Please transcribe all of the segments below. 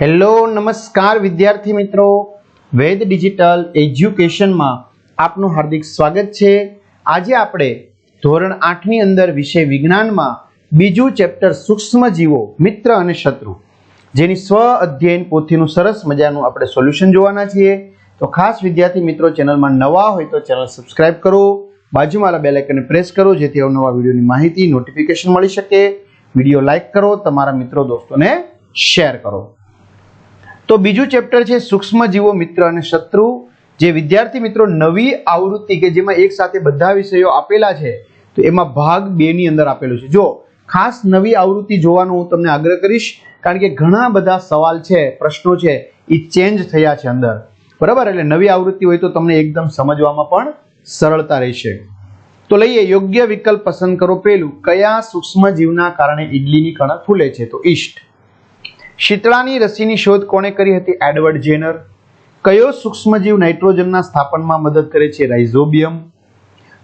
Hello, નમસ્કાર વિદ્યાર્થી મિત્રો. વેદ ડિજિટલ એજ્યુકેશનમાં આપનું હાર્દિક સ્વાગત છે. આજે આપણે ધોરણ આઠની અંદર વિષય વિજ્ઞાનમાં બીજું ચેપ્ટર સૂક્ષ્મ જીવો, મિત્ર અને શત્રુ, જેની સ્વ અધ્યયન પોથીનું સરસ મજાનું આપણે સોલ્યુશન જોવાના છીએ. તો ખાસ વિદ્યાર્થી મિત્રો, ચેનલમાં નવા હોય તો ચેનલ સબસ્ક્રાઇબ કરો. બાજુમાં બેલ આઇકનને પ્રેસ કરો, જેથી અવનવા વિડીયોની માહિતી, નોટિફિકેશન મળી શકે. વીડિયો લાઇક કરો, તમારા મિત્રો, દોસ્તોને શેર કરો. તો બીજું ચેપ્ટર છે સૂક્ષ્મ જીવો મિત્ર અને શત્રુ, જે વિદ્યાર્થી મિત્રો નવી આવૃત્તિ કે જેમાં એક સાથે બધા વિષયો આપેલા છે, તો એમાં ભાગ બે ની અંદર આપેલું છે. જો ખાસ નવી આવૃત્તિ જોવાનો હું તમને આગ્રહ કરીશ, કારણ કે ઘણા બધા સવાલ છે, પ્રશ્નો છે, એ ચેન્જ થયા છે અંદર. બરાબર? એટલે નવી આવૃત્તિ હોય તો તમને એકદમ સમજવામાં પણ સરળતા રહેશે. તો લઈએ, યોગ્ય વિકલ્પ પસંદ કરો. પેલું કયા સૂક્ષ્મ જીવના કારણે ઈડલીની કણક ફૂલે છે? તો ઈસ્ટ શીતળાની રસીની શોધ કોણે કરી હતી? Edward Jenner. કયો સૂક્ષ્મજીવ નાઇટ્રોજનના સ્થાપનમાં મદદ કરે છે? રાઇઝોબિયમ.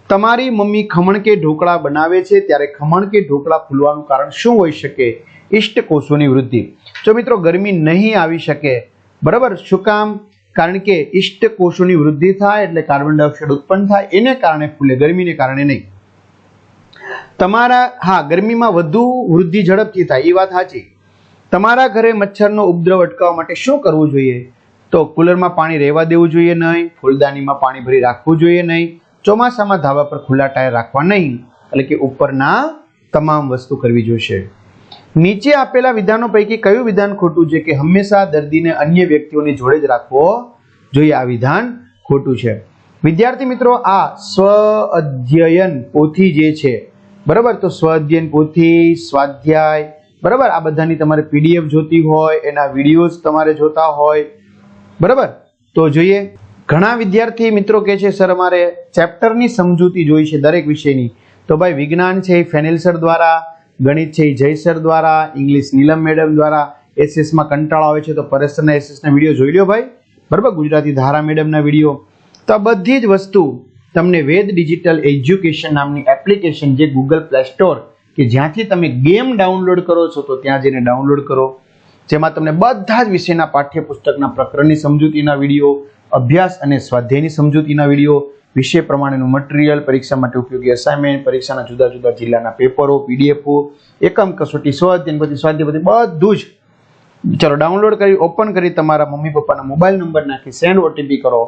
તમારી મમ્મી ખમણ કે ઢોકળા બનાવે છે ત્યારે ખમણ કે ઢોકળા ફૂલવાનું કારણ શું હોઈ શકે? ઇષ્ટ કોષોની વૃદ્ધિ. જો મિત્રો, ગરમી નહીં આવી શકે, બરાબર? શું કામ? કારણ કે ઇષ્ટ કોષોની વૃદ્ધિ થાય એટલે કાર્બન ડાયોક્સાઇડ ઉત્પન્ન થાય. એને કારણે ફૂલે, ગરમીને કારણે નહીં. તમારા, હા, ગરમીમાં વધુ વૃદ્ધિ ઝડપથી થાય. એ વાત સાચી. તમારા ઘરે મચ્છરનો ઉપદ્રવ અટકાવવા માટે શું કરવું જોઈએ? તો કુલરમાં પાણી રહેવા દેવું જોઈએ નહીં, ફૂલદાનીમાં પાણી ભરી રાખવું જોઈએ નહીં, ચોમાસામાં ધાબા પર ખુલ્લા ટાયર રાખવા નહીં, એટલે કે ઉપરના તમામ વસ્તુ કરવી જોઈશે નીચે આપેલા વિધાનો પૈકી કયું વિધાન ખોટું છે કે હંમેશા દર્દીને અન્ય વ્યક્તિઓની જોડે જ રાખવો જોઈએ? આ વિધાન ખોટું છે. વિદ્યાર્થી મિત્રો, આ સ્વ અધ્યયન પોથી જે છે, બરાબર? તો સ્વ અધ્યયન પોથી, સ્વાધ્યાય બરાબર? આ બધાની તમારે પીડીએફ જોતી હોય, એના વિડીયોઝ તમારે જોતા હોય. બરાબર? તો જોઈએ. ઘણા વિદ્યાર્થી મિત્રો કહે છે, સર, અમારે ચેપ્ટરની સમજૂતી જોઈ છે દરેક વિષયની. તો ભાઈ, વિજ્ઞાન છે એ ફેનિલ સર દ્વારા, ગણિત છે એ જય સર દ્વારા, ઇંગ્લિશ નીલમ મેડમ દ્વારા, એસએસમાં કંટાળો આવે છે તો પરેશના એસએસના વીડિયો જોઈ લો ભાઈ. બરાબર? ગુજરાતી ધારા મેડમના વીડિયો. તો આ બધી જ વસ્તુ તમને વેદ ડિજિટલ એજ્યુકેશન નામની એપ્લિકેશન જે ગૂગલ પ્લે સ્ટોર કે જ્યાંથી તમે ગેમ ડાઉનલોડ કરો છો, તો ત્યાં જઈને ડાઉનલોડ કરો. જેમાં તમને બધા જ વિષયના પાઠ્યપુસ્તકના પ્રકરણની સમજૂતીના વીડિયો, અભ્યાસ અને સ્વાધ્યાયની સમજૂતીના વીડિયો, વિષય પ્રમાણેનું મટીરિયલ, પરીક્ષા માટે ઉપયોગી અસાઇનમેન્ટ પરીક્ષાના જુદા જુદા જિલ્લાના પેપરો પીડીએફો એકમ કસોટી, સ્વાધ્યાય પછી સ્વાધ્યાય બધું જ. ચલો, ડાઉનલોડ કરી, ઓપન કરી, તમારા મમ્મી પપ્પાના મોબાઈલ નંબર નાખી સેન્ડ ઓટીપી કરો.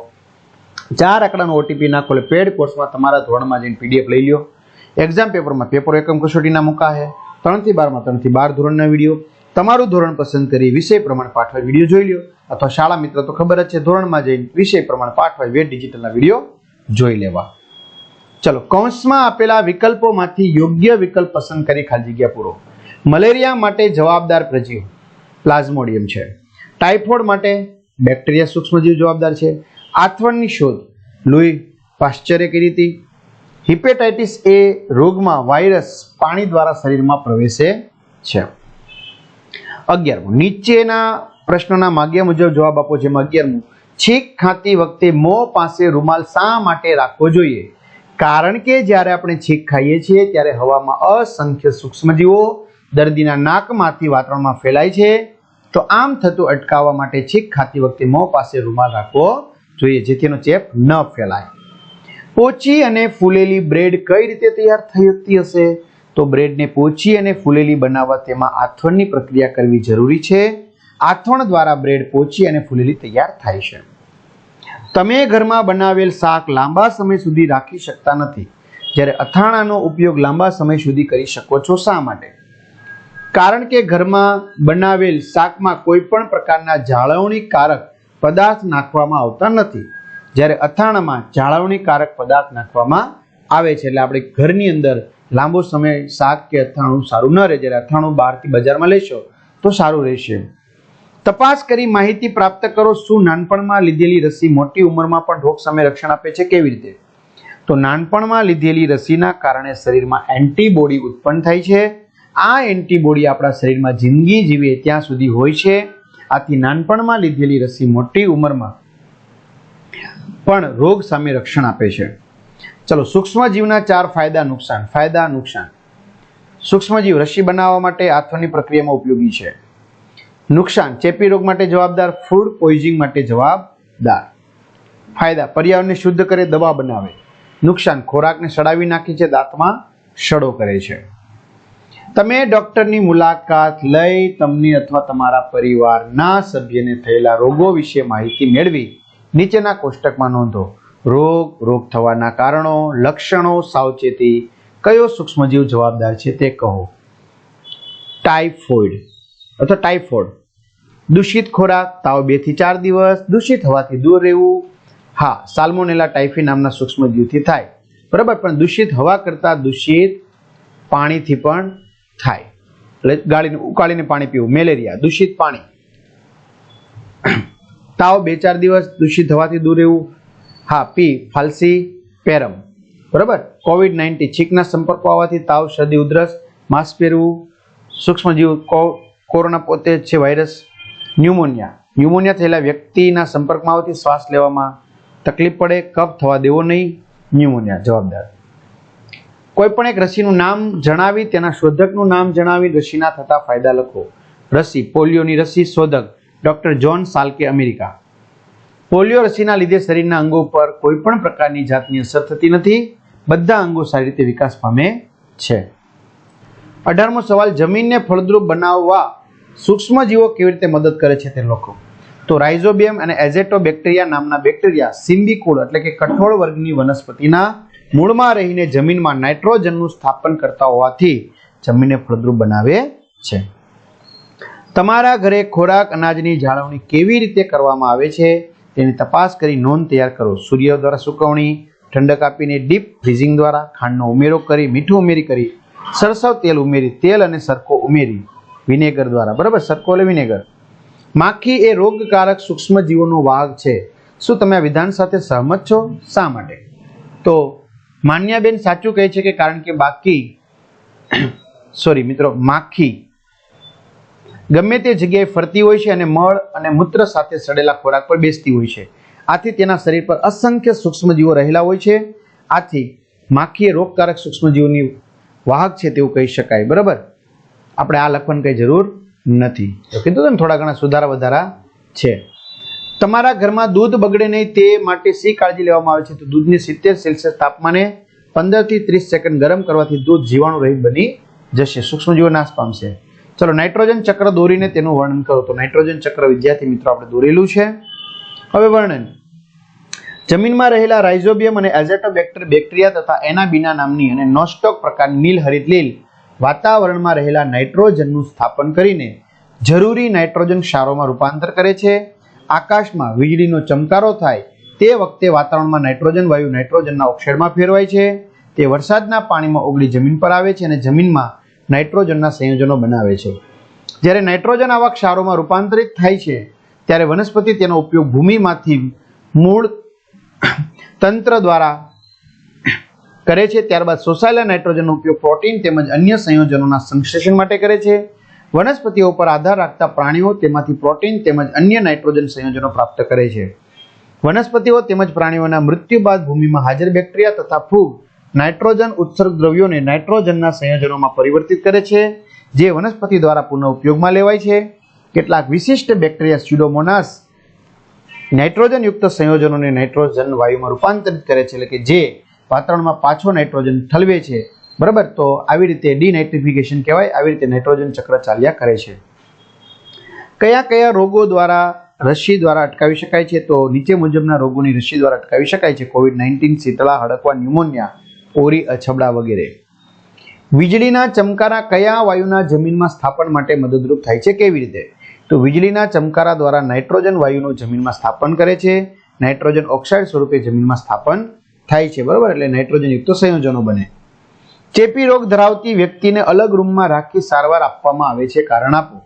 ચાર આંકડાનો ઓટીપી નાખો, એટલે પેડ કોર્સમાં તમારા ધોરણમાં જઈને પીડીએફ લઈ લો એક્ઝામ પેપરમાં પેપર એકમ કસોટીના મૂકા છે ત્રણથી બારમાં ત્રણથી બાર ધોરણના વીડિયો. તમારું ધોરણ પસંદ કરી વિષય પ્રમાણે પાઠવા વીડિયો જોઈ લો અથવા શાળા મિત્ર તો ખબર જ છે, ધોરણમાં જઈને વિષય પ્રમાણે પાઠવા વેટ ડિજિટલના વીડિયો જોઈ લેવા. ચલો, કૌંસમાં આપેલા વિકલ્પોમાંથી યોગ્ય વિકલ્પ પસંદ કરી ખાલી જગ્યા પૂરો. મલેરિયા માટે જવાબદાર પ્રજીવ. પ્લાઝ્મોડિયમ છે. ટાઇફોઇડ માટે બેક્ટેરિયા સૂક્ષ્મજીવ જવાબદાર છે. આથવણની શોધ. લુઈ, પાશ્ચર્ય કરી હતી હિપેટાઇટિસ એ રોગમાં વાયરસ પાણી દ્વારા શરીરમાં પ્રવેશે છે. અગિયારમું. નીચેના પ્રશ્નોના માગ્યા મુજબ જવાબ આપો જેમાં અગિયારમું. છીંક ખાતી વખતે મોં પાસે રૂમાલ શા માટે રાખવો જોઈએ? કારણ કે જ્યારે આપણે છીંક ખાઈએ છીએ ત્યારે હવામાં અસંખ્ય સૂક્ષ્મજીવો દર્દીના નાકમાંથી વાતાવરણમાં ફેલાય છે. તો આમ થતું અટકાવવા માટે છીંક ખાતી વખતે મોં પાસે રૂમાલ રાખવો જોઈએ, જેથી ચેપ ન ફેલાય. પોચી અને ફૂલેલી બ્રેડ કઈ રીતે તૈયાર થતી હશે? તો બ્રેડને પોચી અને ફૂલેલી બનાવવા તેમાં આથવણની પ્રક્રિયા કરવી જરૂરી છે. આથવણ દ્વારા બ્રેડ પોચી અને ફૂલેલી તૈયાર થાય છે. તમે ઘરમાં બનાવેલ શાક લાંબા સમય સુધી રાખી શકતા નથી. જ્યારે અથાણાનો ઉપયોગ લાંબા સમય સુધી કરી શકો છો શા માટે? કારણ કે ઘરમાં બનાવેલ શાકમાં કોઈ પણ પ્રકારના જાળવણીકારક પદાર્થ નાખવામાં આવતા નથી. જ્યારે અથાણામાં જાળવણીકારક પદાર્થ નાખવામાં આવે છે, એટલે આપણે ઘરની અંદર લાંબો સમય શાક કે અથાણું સારું ન રહે, જ્યારે અથાણું બહારથી બજારમાં લેશો તો સારું રહેશે. તપાસ કરી માહિતી પ્રાપ્ત કરો, શું નાનપણમાં લીધેલી રસી મોટી ઉંમરમાં પણ રોગ સામે રક્ષણ આપે છે, કેવી રીતે? તો નાનપણમાં લીધેલી રસીના કારણે શરીરમાં એન્ટીબોડી ઉત્પન્ન થાય છે. આ એન્ટીબોડી આપણા શરીરમાં જિંદગી જીવે ત્યાં સુધી હોય છે. આથી નાનપણમાં લીધેલી રસી મોટી ઉંમરમાં પણ રોગ સામે રક્ષણ આપે છે. ચલો, સૂક્ષ્મજીવના ચાર ફાયદા નુકસાન ફાયદા નુકસાન. સૂક્ષ્મજીવ રસી બનાવવા માટે આથવાની પ્રક્રિયામાં ઉપયોગી છે. નુકસાન, ચેપી રોગ માટે જવાબદાર, ફૂડ પોઈઝિંગ માટે જવાબદાર. ફાયદા, પર્યાવરણને શુદ્ધ કરે, દવા બનાવે. નુકસાન, ખોરાકને સડાવી નાખે છે, દાંતમાં સડો કરે છે. તમે ડોક્ટરની મુલાકાત લઈ, તમને અથવા તમારા પરિવારના સભ્યને થયેલા રોગો વિશે માહિતી મેળવી નીચેના કોષ્ટકમાં નોંધો. રોગ રોગ થવાના કારણો, લક્ષણો, સાવચેતી, કયો સૂક્ષ્મજીવ જવાબદાર છે તે કહો. ટાઇફોઇડ. અથવા ટાઇફોઇડ. દૂષિત ખોરાક, તાવ બેથી ચાર દિવસ, દૂષિત હવાથી દૂર રહેવું. હા, સાલ્મોનેલા ટાઇફી નામના સૂક્ષ્મજીવથી થાય. બરાબર, પણ દૂષિત હવા કરતાં દૂષિત પાણીથી પણ થાય. એટલે ગાળીને, ઉકાળીને પાણી પીવું. મેલેરિયા, દૂષિત પાણી. તાવ બે ચાર દિવસ દૂષિત થવાથી દૂર રહેવું. હા, પી, ફાલસી, પેરમ. બરાબર? કોવિડ નાઇન્ટીન છીંકના સંપર્કો આવવાથી તાવ, શરદી, ઉધરસ માસ્ક પહેરવું, સૂક્ષ્મજીવ કોરોના પોતે જ છે વાયરસ ન્યુમોનિયા ન્યુમોનિયા થયેલા વ્યક્તિના સંપર્કમાં આવવાથી શ્વાસ લેવામાં તકલીફ પડે, કફ થવા દેવો નહીં. ન્યુમોનિયા જવાબદાર. કોઈ પણ એક રસીનું નામ જણાવી, તેના શોધકનું નામ જણાવી રસીના થતા ફાયદા લખો. રસી, પોલિયોની રસી શોધક. ડોક્ટર જ્હોન સાલ્કે અમેરિકા. પોલિયો રસીના લીધે શરીરના અંગો પર કોઈ પણ પ્રકારની જાતની અસર થતી નથી. બધા અંગો સારી રીતે વિકાસ પામે છે. અઢારમો સવાલ, જમીનને ફળદ્રુપ બનાવવા સૂક્ષ્મજીવો કેવી રીતે મદદ કરે છે તે લોકો? તો રાઇઝોબિયમ અને એઝેટો બેક્ટેરિયા નામના બેક્ટેરિયા સિમ્બિકુળ એટલે કે કઠોળ વર્ગની વનસ્પતિના મૂળમાં રહીને જમીનમાં નાઇટ્રોજનનું સ્થાપન કરતા હોવાથી જમીનને ફળદ્રુપ બનાવે છે. તમારા ઘરે ખોરાક અનાજની જાળવણી કેવી રીતે કરવામાં આવે છે તેની તપાસ કરી નોંધ તૈયાર કરો. સૂર્ય દ્વારા સુકવણી, ઠંડક આપીને ડીપ ફ્રીઝિંગ દ્વારા ખાંડનો ઉમેરો કરી, મીઠું ઉમેરી કરી, સરસવ તેલ ઉમેરી, તેલ અને સરકો ઉમેરી. વિનેગર દ્વારા, બરાબર? સરકો એટલે વિનેગર. માખી એ રોગકારક સૂક્ષ્મજીવોનો વાહક છે. શું તમે આ વિધાન સાથે સહમત છો? શા માટે? તો માન્યાબેન સાચું કહે છે કે કારણ કે બાકી, સોરી, મિત્રો, માખી ગમે તે જગ્યાએ ફરતી હોય છે અને મળ અને મૂત્ર સાથે સડેલા ખોરાક પર બેસતી હોય છે. આથી તેના શરીર પર અસંખ્ય સૂક્ષ્મજીવો રહેલા હોય છે. આથી માખી એ રોગકારક સૂક્ષ્મજીવોની વાહક છે તેવું કહી શકાય. બરાબર? આપણે આ લખવાની કંઈ જરૂર નથી. તો કીધું ને, થોડા ઘણા સુધારા વધારા છે. તમારા ઘરમાં દૂધ બગડે નહીં તે માટે શી કાળજી લેવામાં આવે છે? તો દૂધને સિત્તેર સેલ્સિયસ તાપમાને પંદરથી ત્રીસ સેકન્ડ ગરમ કરવાથી દૂધ જીવાણુ રહિત બની જશે. સૂક્ષ્મજીવો નાશ પામશે. ચલો, નાઇટ્રોજન ચક્ર દોરીને તેનું વર્ણન કરો. તો નાઇટ્રોજન ચક્ર, વિદ્યાર્થી મિત્રો, આપણે દોરેલું છે. હવે વર્ણન. જમીનમાં રહેલા રાઇઝોબિયમ અને એઝેટોબેક્ટર, બેક્ટેરિયા તથા એનાબીના નામની અને નોસ્ટોક પ્રકારની નીલ હરિત લીલ વાતાવરણમાં રહેલા નાઇટ્રોજનનું સ્થાપન કરીને જરૂરી નાઇટ્રોજન ક્ષારોમાં રૂપાંતર કરે છે. આકાશમાં વીજળીનો ચમકારો થાય તે વખતે વાતાવરણમાં નાઇટ્રોજન વાયુ નાઇટ્રોજનના ઓક્સાઇડમાં ફેરવાય છે. તે વરસાદના પાણીમાં ઓગળી જમીન પર આવે છે અને જમીનમાં નાઇટ્રોજનના સંયોજનો બનાવે છે. જ્યારે નાઇટ્રોજન આવા ક્ષારોમાં રૂપાંતરિત થાય છે, ત્યારે વનસ્પતિ તેનો ઉપયોગ ભૂમિમાંથી મૂળ તંત્ર દ્વારા કરે છે. ત્યારબાદ શોષાયેલા નાઇટ્રોજનનો ઉપયોગ પ્રોટીન તેમજ અન્ય સંયોજનોના સંશ્લેષણ માટે કરે છે. વનસ્પતિઓ પર આધાર રાખતા પ્રાણીઓ તેમાંથી પ્રોટીન તેમજ અન્ય નાઇટ્રોજન સંયોજનો પ્રાપ્ત કરે છે. વનસ્પતિઓ તેમજ પ્રાણીઓના મૃત્યુ બાદ ભૂમિમાં હાજર બેક્ટેરિયા તથા ફૂગ નાઇટ્રોજન ઉત્સર્ગ દ્રવ્યોને નાઇટ્રોજનના સંયોજનોમાં પરિવર્તિત કરે છે, જે વનસ્પતિ દ્વારા પુનઃ ઉપયોગમાં લેવાય છે. કેટલાક વિશિષ્ટ બેક્ટેરિયા સ્યુડોમોનાસ નાઇટ્રોજનયુક્ત સંયોજનોને નાઇટ્રોજન વાયુમાં રૂપાંતરિત કરે છે, એટલે કે જે વાતાવરણમાં પાછો નાઇટ્રોજન ઠલવે છે. બરાબર? તો આવી રીતે ડીનાઇટ્રિફિકેશન કહેવાય, આવી રીતે નાઇટ્રોજન ચક્ર ચાલ્યા કરે છે. કયા કયા રોગો દ્વારા રસી દ્વારા અટકાવી શકાય છે? તો નીચે મુજબના રોગોની રસી દ્વારા અટકાવી શકાય છે. કોવિડ નાઇન્ટીન શીતળા, હડકવા, ન્યુમોનિયા ઓરી, અછબડા વગેરે. વીજળીના ચમકારા કયા વાયુના જમીનમાં સ્થાપન માટે મદદરૂપ થાય છે કેવી રીતે? તો વીજળીના ચમકારા દ્વારા નાઇટ્રોજન વાયુનું જમીનમાં સ્થાપન કરે છે. નાઇટ્રોજન ઓક્સાઇડ સ્વરૂપે જમીનમાં સ્થાપન થાય છે, બરાબર? એટલે નાઇટ્રોજનયુક્ત સંયોજનો બને. ચેપી રોગ ધરાવતી વ્યક્તિને અલગ રૂમમાં રાખી સારવાર આપવામાં આવે છે, કારણ આપો.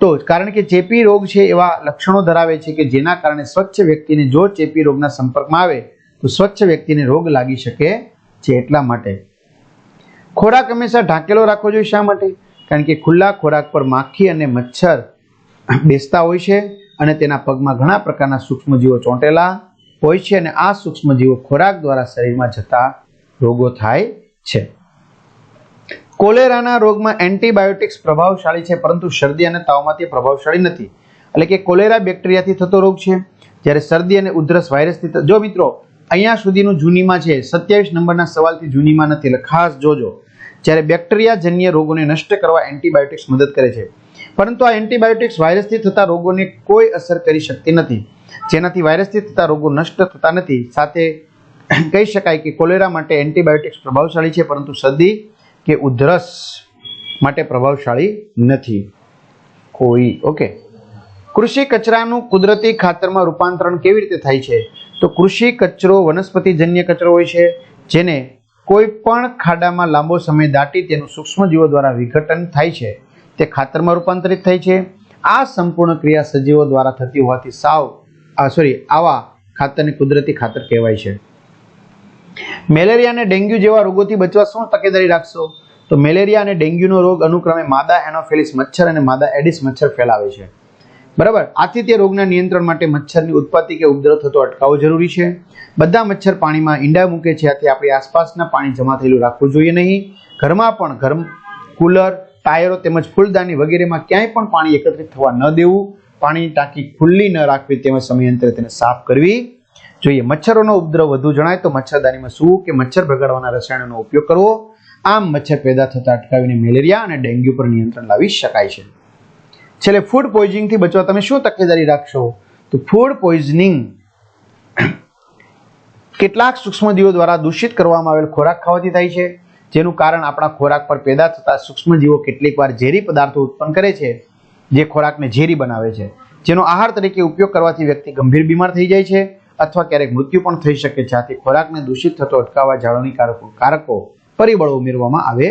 તો કારણ કે ચેપી રોગ છે એવા લક્ષણો ધરાવે છે કે જેના કારણે સ્વચ્છ વ્યક્તિને જો ચેપી રોગના સંપર્કમાં આવે, તો સ્વચ્છ વ્યક્તિને રોગ લાગી શકે છે એટલા માટે. ખોરાક હંમેશા ઢાંકેલો રાખવો જોઈએ શા માટે? કારણ કે ખુલ્લા ખોરાક પર માખી અને મચ્છર બેસતા હોય છે અને તેના પગમાં ઘણા પ્રકારના સૂક્ષ્મજીવો ચોંટેલા હોય છે અને આ સૂક્ષ્મજીવો ખોરાક દ્વારા શરીરમાં જતા રોગો થાય છે. કોલેરાના રોગમાં એન્ટીબાયોટિક્સ પ્રભાવશાળી છે, પરંતુ શરદી અને તાવમાં તે પ્રભાવશાળી નથી. એટલે કે કોલેરા બેક્ટેરિયાથી થતો રોગ છે. જ્યારે શરદી અને ઉધરસ વાયરસથી જો મિત્રો અહીંયા સુધીનું જૂનીમાં છે, સત્યાવીસ નંબરના સવાલથી જૂનીમાં નથી. એટલે ખાસ જોજો. જ્યારે બેક્ટેરિયાજન્ય રોગોને નષ્ટ કરવા એન્ટીબાયોટિક્સ મદદ કરે છે. પરંતુ આ એન્ટીબાયોટિક્સ વાયરસથી થતા રોગોને કોઈ અસર કરી શકતી નથી. જેનાથી વાયરસથી થતા રોગો નષ્ટ થતા નથી. સાથે કહી શકાય કે કોલેરા માટે એન્ટીબાયોટિક્સ પ્રભાવશાળી છે, પરંતુ શરદી કે ઉધરસ માટે પ્રભાવશાળી નથી. કોઈ. ઓકે. કૃષિ કચરાનું કુદરતી ખાતરમાં રૂપાંતરણ કેવી રીતે થાય છે? તો કૃષિ કચરો વનસ્પતિજન્ય કચરો હોય છે, જેને કોઈ પણ ખાડામાં લાંબો સમય દાટી તેનું સૂક્ષ્મજીવો દ્વારા વિઘટન થાય છે, તે ખાતરમાં રૂપાંતરિત થાય છે. આ સંપૂર્ણ ક્રિયા સજીવો દ્વારા થતી હોવાથી સાવ, આ સોરી આવા ખાતરને કુદરતી ખાતર કહેવાય છે. મેલેરિયા અને ડેન્ગ્યુ જેવા રોગોથી બચવા શું તકેદારી રાખશો? તો મેલેરિયા અને ડેન્ગ્યુનો રોગ અનુક્રમે માદા એનોફેલિસ મચ્છર અને માદા એડિસ મચ્છર ફેલાવે છે. બરાબર? આથી રોગના નિયંત્રણ માટે મચ્છરની ઉત્પત્તિ કે ઉપદ્રવ થતો અટકાવવો જરૂરી છે. બધા મચ્છર પાણીમાં ઈંડા મૂકે છે, આથી આપણી આસપાસના પાણી જમા થયેલું રાખવું જોઈએ નહીં. ઘરમાં પણ ઘર, કુલર, ટાયરો તેમજ ફૂલદાની વગેરેમાં ક્યાંય પણ પાણી એકત્રિત થવા ન દેવું. પાણીની ટાંકી ખુલ્લી ન રાખવી, તેમજ સમયાંતરે તેને સાફ કરવી જોઈએ. મચ્છરોનો ઉપદ્રવ વધુ જણાય તો મચ્છરદાનીમાં સૂવું કે મચ્છર ભગાડવાના રસાયણોનો ઉપયોગ કરવો. આમ મચ્છર પેદા થતા અટકાવીને મેલેરિયા અને ડેન્ગ્યુ પર નિયંત્રણ લાવી શકાય છે. છેલ્લે ફૂડ પોઈઝનિંગથી બચવા તમે શું તકેદારી રાખશો? તો ફૂડ પોઈઝનિંગ કેટલાક સૂક્ષ્મજીવો દ્વારા દૂષિત કરવામાં આવેલ ખોરાક ખાવાથી થાય છે, જેનું કારણ આપણા ખોરાક પર પેદા થતા સૂક્ષ્મજીવો કેટલીક વાર ઝેરી પદાર્થો ઉત્પન્ન કરે છે, જે ખોરાકને ઝેરી બનાવે છે. જેનો આહાર તરીકે ઉપયોગ કરવાથી વ્યક્તિ ગંભીર બીમાર થઈ જાય છે અથવા ક્યારેક મૃત્યુ પણ થઈ શકે છે. આથી ખોરાકને દૂષિત થતો અટકાવવા જાળવણી કારકો કારકો પરિબળો ઉમેરવામાં આવે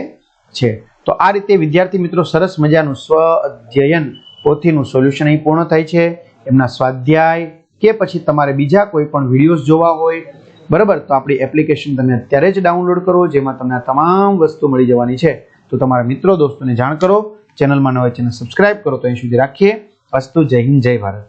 છે. તો આ રીતે વિદ્યાર્થી મિત્રો સરસ મજાનું સ્વ અધ્યયન પોથીનું સોલ્યુશન અહીં પૂર્ણ થાય છે. એમના સ્વાધ્યાય કે પછી તમારે બીજા કોઈ પણ વિડીયોઝ જોવા હોય, બરાબર? તો આપણી એપ્લિકેશન તમે અત્યારે જ ડાઉનલોડ કરો, જેમાં તમને તમામ વસ્તુ મળી જવાની છે. તો તમારા મિત્રો, દોસ્તોને જાણ કરો. ચેનલમાં ન ચેનલ સબસ્ક્રાઇબ કરો. તો અહીં સુધી રાખીએ. અસ્તુ જય હિન્દ, જય ભારત.